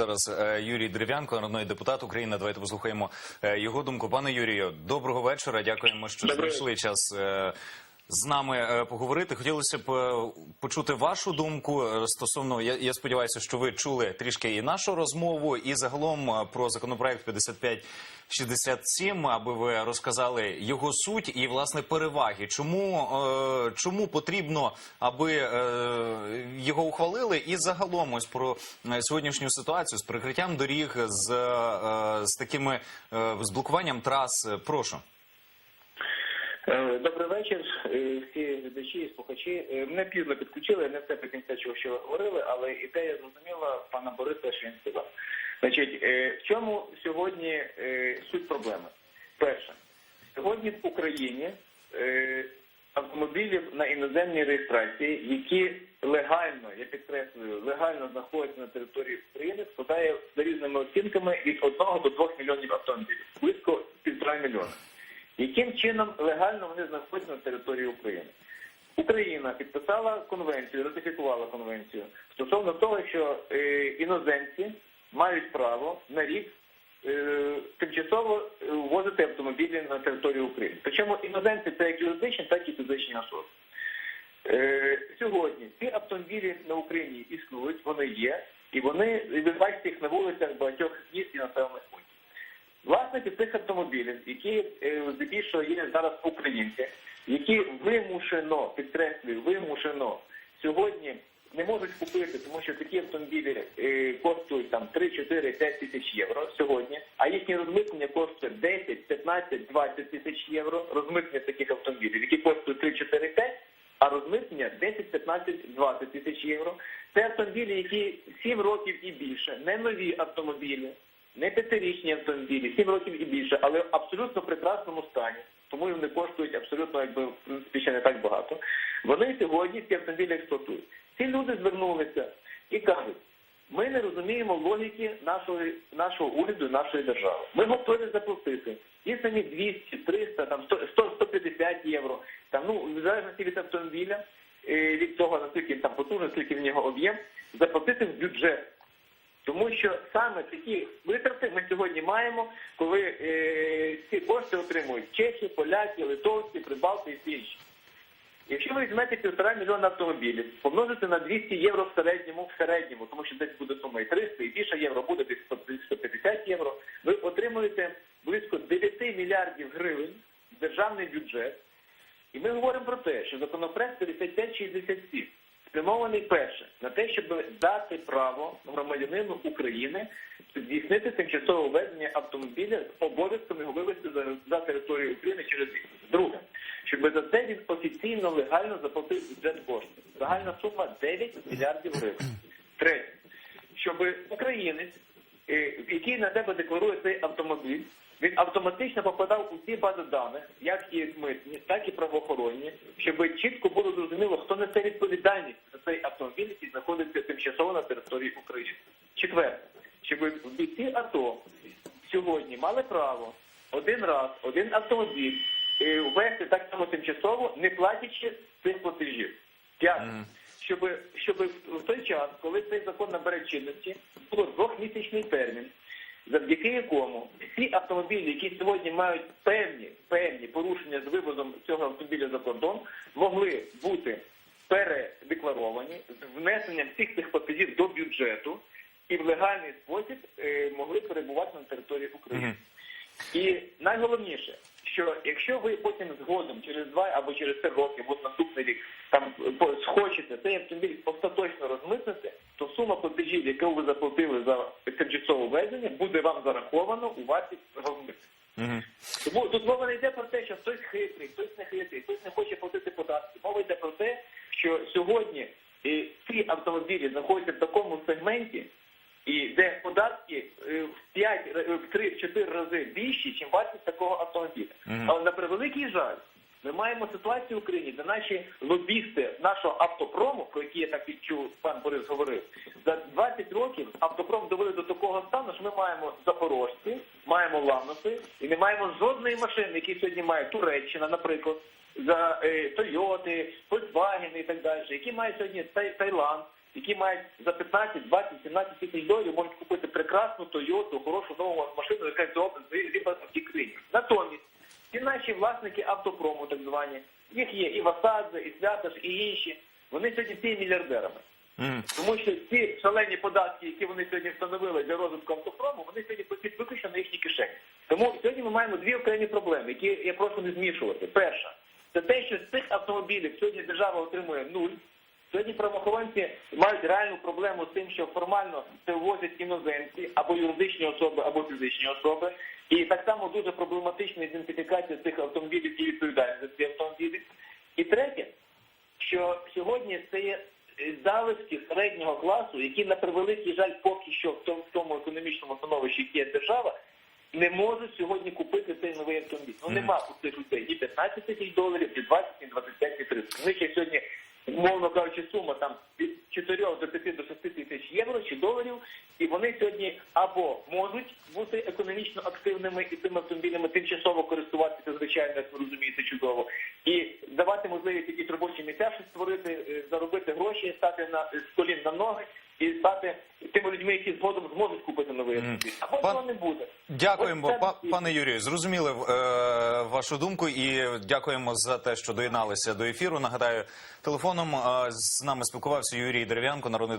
зараз е, Юрій Дерев'янко, народний депутат України. Давайте послухаємо е, його думку. Пане Юрію, доброго вечора. Дякуємо, що знайшли час. З нами е, поговорити хотілося б е, почути вашу думку е, стосовно. Я, я сподіваюся, що ви чули трішки і нашу розмову, і загалом про законопроект 5567, аби ви розказали його суть і власне переваги. Чому, е, чому потрібно, аби е, його ухвалили, і загалом ось про сьогоднішню ситуацію з прикриттям доріг, з, е, з такими е, з блокуванням трас. Прошу. Е, Добрий вечір, е, всі глядачі і слухачі. Е, Мене пізно підключили, не все до кінця чого ви говорили, але ідея зрозуміла пана Бориса, сказав. Значить, в чому сьогодні суть проблеми? Перше, сьогодні в Україні автомобілів на іноземній реєстрації, які легально, я підкреслюю, легально знаходяться на території України, складає за різними оцінками від 1 до 2 мільйонів автомобілів, близько півтора мільйона. Яким чином легально вони знаходяться на території України? Україна підписала конвенцію, ратифікувала конвенцію стосовно того, що е, іноземці мають право на рік е, тимчасово ввозити автомобілі на територію України. Причому іноземці це як юридичні, так і фізичні особи. Е, сьогодні ці автомобілі на Україні існують, вони є, і вони ви бачите їх на вулицях багатьох міст і населених пунктів. Власники цих автомобілів, які е, здебільшого є зараз українці, які вимушено, підкреслюю, вимушено сьогодні не можуть купити, тому що такі автомобілі е, коштують там 3, 4, 5 тисяч євро сьогодні, а їхнє розмитнення коштує 10, 15, 20 тисяч євро. Розмитнення таких автомобілів, які коштують 3, 4, 5, а розмитнення 10, 15, 20 тисяч євро. Це автомобілі, які 7 років і більше, не нові автомобілі, не п'ятирічні автомобілі, 7 років і більше, але в абсолютно прекрасному стані. Тому вони коштують абсолютно, якби в принципі ще не так багато. Вони сьогодні ці автомобілі експлуатують. Ці люди звернулися і кажуть: ми не розуміємо логіки нашого, нашого уряду, нашої держави. Ми готові заплатити ті самі 200, 300, там 100, 100 150 євро. Там ну в залежності від автомобіля, е, від того наскільки там потужний, скільки в нього об'єм, заплатити в бюджет. Тому що саме такі витрати ми сьогодні маємо, коли е, ці кошти отримують чехи, поляки, литовці, прибалти і всі інші. Якщо ви візьмете півтора мільйона автомобілів, помножите на 200 євро в середньому, в середньому, тому що десь буде сума і 300, і більше євро буде десь 150 євро, ви отримуєте близько 9 мільярдів гривень в державний бюджет. І ми говоримо про те, що законопроект 5567 спрямований перше на те, щоб дати право громадянину України здійснити тимчасове введення автомобіля з обов'язком його вивезти за, за територію України через місяць. Друге, щоб за це він офіційно легально заплатив бюджет кошти. Загальна сума 9 мільярдів гривень. Третє, щоб українець, який на тебе декларує цей автомобіль, він автоматично попадав у ці бази даних, як і митні, так і правоохоронні, щоб чітко було зрозуміло, хто несе відповідальність за цей автомобіль, який знаходиться тимчасово на території України. Четверте, щоб бійці АТО сьогодні мали право один раз, один автомобіль е, ввести так само тимчасово, не платячи цих платежів. П'яте. Щоб, щоб в той час, коли цей закон набере чинності, було двохмісячний термін, завдяки якому всі автомобілі, які сьогодні мають певні певні порушення з вивозом цього автомобіля за кордон, могли бути передекларовані з внесенням всіх цих платежів до бюджету і в легальний спосіб е, могли перебувати на території України. І найголовніше, що якщо ви потім згодом через два або через три роки, або наступний рік, там схочете цей автомобіль остаточно розмитнити, то сума платежів, яку ви заплатили за тимчасове ввезення, буде вам зараховано у вартість розмитнення. Мгм. Тому тут мова не йде про те, що хтось хитрий, хтось не хитрий, хтось не хоче платити податки. Мова йде про те, що сьогодні ці автомобілі знаходяться в такому сегменті, і де податки е, в 5, в 3-4 рази більші, ніж вартість такого автомобіля. Мгм. Але на превеликий жаль, ми маємо ситуацію в Україні, де наші лобісти нашого автопрому, про який я так відчув, пан Борис говорив, за 20 років автопром довели до такого стану, що ми маємо запорожці, маємо ланоси і не маємо жодної машини, які сьогодні має Туреччина, наприклад, за е, Тойоти, Volkswagen і так далі, які мають сьогодні Таїланд. Які мають за 15, 20, 17 тисяч доларів, можуть купити прекрасну Тойоту, хорошу нову машину, яка зібрана в тій країні. Натомість ці наші власники автопрому, так звані, їх є і Васадзе, і Святаш, і інші. Вони сьогодні всі мільярдерами. Мгм. Тому що ці шалені податки, які вони сьогодні встановили для розвитку автопрому, вони сьогодні платять виключно на їхні кишені. Тому сьогодні ми маємо дві окремі проблеми, які я прошу не змішувати. Перша це те, що з цих автомобілів сьогодні держава отримує нуль. Сьогодні правоохоронці мають реальну проблему з тим, що формально це ввозять іноземці або юридичні особи, або фізичні особи. І так само дуже проблематична ідентифікація цих автомобілів і відповідальність за ці автомобілі. І третє, що сьогодні це є залишки середнього класу, які на превеликий жаль поки що в тому, в тому економічному становищі, яке є держава, не можуть сьогодні купити цей новий автомобіль. Ну нема у цих людей ні 15 тисяч доларів, ні 20, ні 25, ні 30. У них є сьогодні, умовно кажучи, сума там від 4 до 5 до 6 тисяч євро чи доларів, і вони сьогодні або можуть бути економічно активними і цими автомобілями тимчасово користуватися, звичайно, як ви розумієте, чудово, і давати можливість якісь робочі місця щось створити, е, заробити гроші, стати на з колін на ноги і стати тими людьми, які згодом зможуть Або Пан- цього не буде. Дякуємо, па- пане Юрію. Зрозуміли е, вашу думку і дякуємо за те, що доєдналися до ефіру. Нагадаю, телефоном е, з нами спілкувався Юрій Дерев'янко, народний депутат.